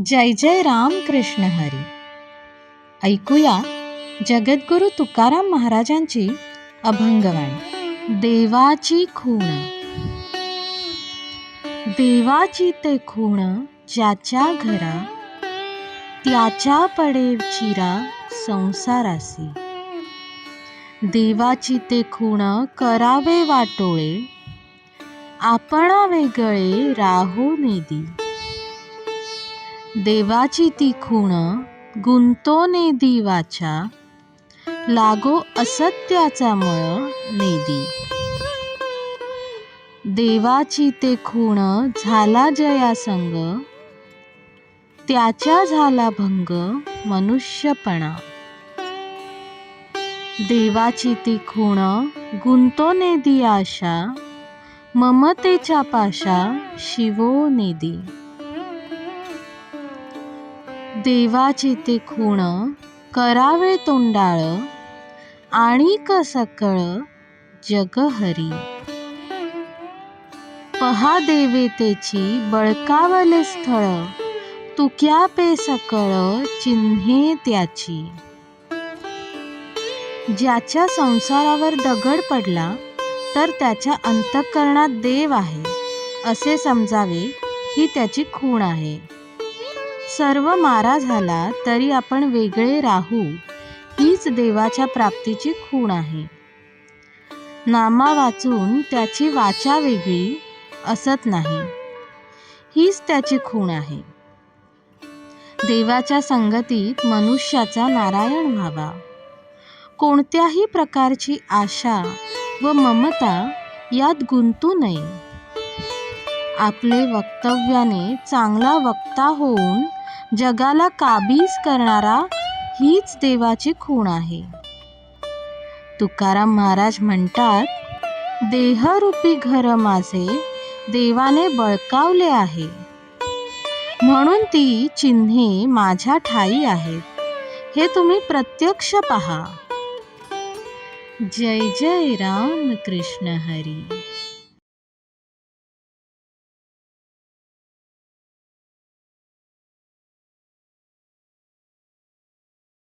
जय जय राम कृष्ण हरी. ऐकूया जगद्गुरु तुकाराम महाराजांची अभंगवाणी देवाची खूण. देवाची ते खूण ज्याच्या घरा त्याच्या पडे चिरा संसारासी. देवाची ते खूण करावे वाटोळे आपणा वेगळे राहू नेदी देवाची ती खूण गुंतोने नेदी लागो असत्याचा मळ नेदी. देवाची ते खूण झाला जया संग त्याच्या झाला भंग मनुष्यपणा. देवाची ती खूण गुंतो नेदी आशा ममतेच्या पाशा शिवो नेदी. देवाची ते खूण करावे तोंडाळ आणि सकळ जगहरी पहा देवेतेची बळकावले स्थळ तुक्या पे सकळ चिन्हे त्याची. ज्याच्या संसारावर दगड पडला तर त्याच्या अंतःकरणात देव आहे असे समजावे ही त्याची खूण आहे. सर्व मारा झाला तरी आपण वेगळे राहू. हीच देवाच्या प्राप्तीची खूण आहे. नामा वाचून त्याची वाचा वेगळी असत नाही. हीच त्याची खूण आहे. देवाच्या संगतीत मनुष्याचा नारायण व्हावा. कोणत्याही प्रकारची आशा व ममता यात गुंतू नये. आपले वक्तव्याने चांगला वक्ता होऊन जगाला काबीज करणारा हीच देवाची खूण आहे. तुकाराम महाराज म्हणतात देहरूपी घर माझे देवाने बळकावले आहे. म्हणून ती चिन्हे माझ्या ठाई आहेत. हे तुम्ही प्रत्यक्ष पहा. जय जय राम कृष्ण हरी.